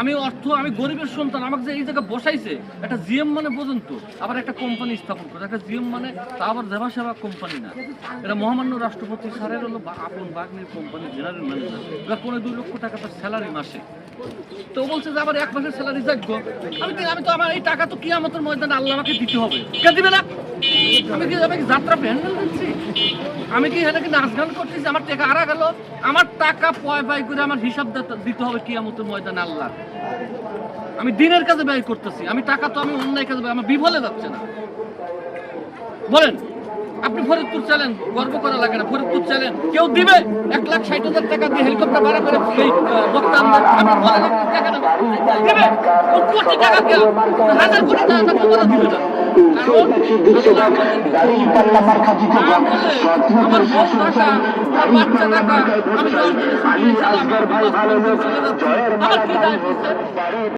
আমি অর্থ, আমি গরিবের সন্তান, আমাকে যে এই জায়গায় বসাইছে একটা জিএম মানে পর্যন্ত। আবার একটা কোম্পানি স্থাপন করে, একটা জিএম মানে তা আবার দেবা সেবা কোম্পানি না। এটা মহামান্য রাষ্ট্রপতি স্যারের হলো আপন বাগনির কোম্পানি জেনারেল ম্যানেজার এবার পনেরো দুই লক্ষ টাকা তার স্যালারি মাসে। তো বলছে যে আবার এক মাসের স্যালারি যাগ্য। আমি আমি তো আমার এই টাকা তো কি আমাদের ময়দানে আল্লাহ আমাকে দিতে হবে। কে দিবে না? আমি কি আমি যাত্রা প্যান্ডেল দিচ্ছি আমি কি এখানে নাচ গান করতেছি? আমার টাকা হারা গেল। আমার টাকা পয় পাই করে আমার হিসাব দিতে- হবে কি আমাদের ময়দানে আল্লাহ। আমি দিনের কাজে ব্যয় করতেছি। আমি টাকা তো আমি অন্যায় কাজে আমার বিফলে যাচ্ছে না। বলেন। আপনি ফরিদপুর চলেন, গর্ব করা লাগে না, ফরিদপুর চলেন। কেউ দিবে? এক লাখ ষাট হাজার টাকা দিয়ে হেলিকপ্টার ভাড়া করে এই বক্তা। কোটি টাকা হাজার কোটি টাকা দিবে না।